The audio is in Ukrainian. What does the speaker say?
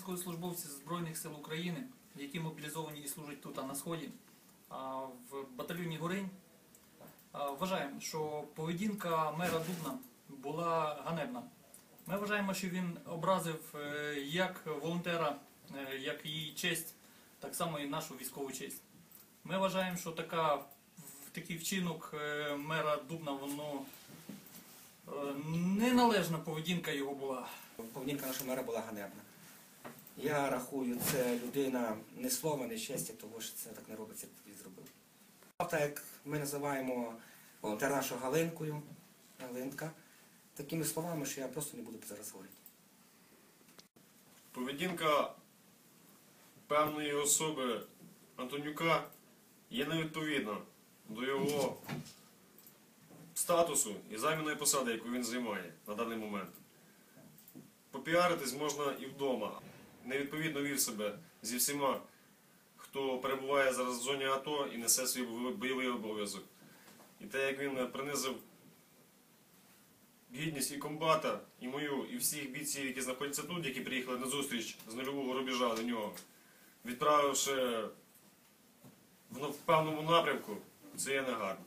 військовослужбовці Збройних сил України, які мобілізовані і служать тут а на сході, в батальйоні Горинь. Вважаємо, що поведінка мера Дубна була ганебна. Ми вважаємо, що він образив е, як волонтера, е, як її честь, так само і нашу військову честь. Ми вважаємо, що така, такий вчинок е, мера Дубна, воно неналежна поведінка його була. Поведінка нашого мера була ганебна. Я рахую, це людина не слова, не честі, тому що це так не робиться, як зробив. Так як ми називаємо волонтера нашого Галинкою, Галинка, такими словами, що я просто не буду зараз говорити. Поведінка певної особи Антонюка є невідповідна до його статусу і займаної посади, яку він займає на даний момент. Попіаритись можна і вдома. Невідповідно вів себе зі всіма, хто перебуває зараз в зоні АТО і несе свій бойовий обов'язок. І те, як він принизив гідність і комбата, і мою, і всіх бійців, які знаходяться тут, які приїхали на зустріч з нульового рубежа до нього, відправивши в певному напрямку, це є негарно.